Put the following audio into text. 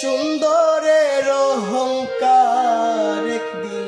সুন্দরের অহংকার একদিন।